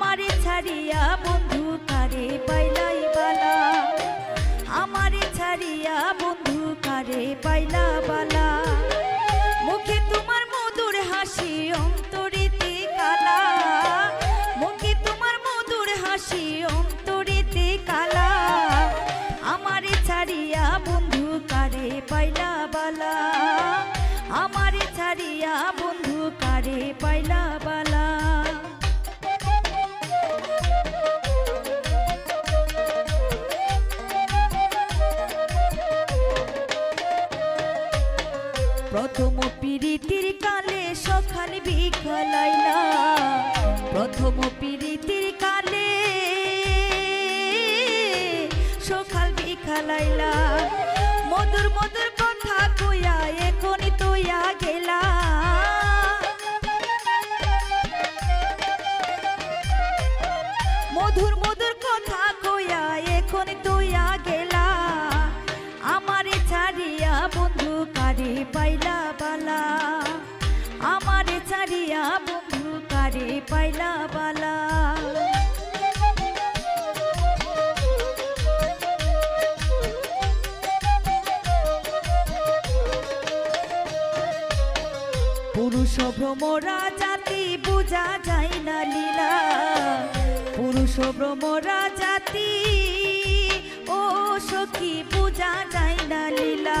আমারে ছাড়িয়া বন্ধু কারে পাইলাই বালা? আমারে ছাড়িয়া বন্ধু কারে পাইলা পিরিতির কালে সকাল বিকালাইলা প্রথম পিরিতির কালে সকাল বিকালাইলা মধুর মধুর কথা কইয়া এখনই তোয়া গেলা। মধুর মধুর কথা কইয়া এখন তুইয়া গেলা। আমারে ছাড়িয়া বন্ধু কারে পাইলা? কারে পাইলা বালা। পুরুষ ভ্রমরা জাতি বুঝা যায় না লীলা। পুরুষ ভ্রমরা জাতি, ও সখী বুঝা যায় না লীলা।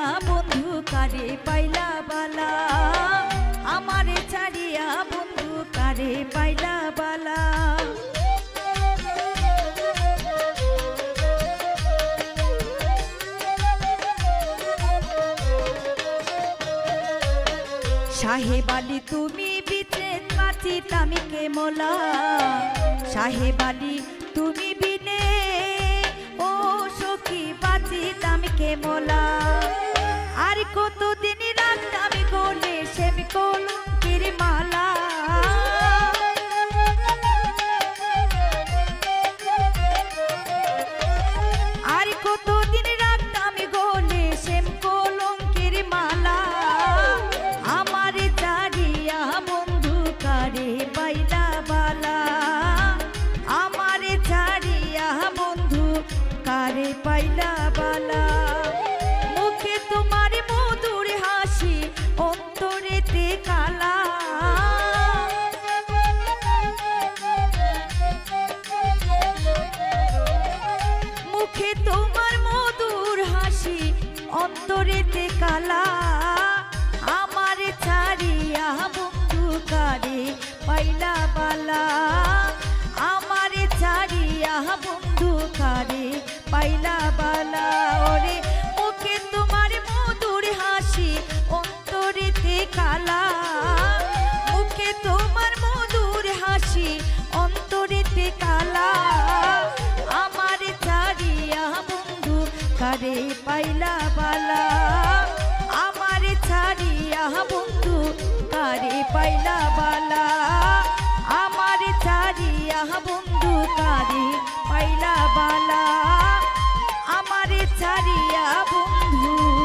ছাড়িয়া বন্ধু কারে পাইলা বালা? আমারে ছাড়িয়া বন্ধু কারে পাইলা বালা? সাহেব তুমি বিচে কাছি তামিকে মোলা। সাহেব আলী তুমি বিনে ও সখী বাঁচি তামিকে মোলা। কারে পাইলা বালা। বালা। আমার চারিয়া বন্ধু তারি পাইলা বালা। আমার চারিয়া বন্ধু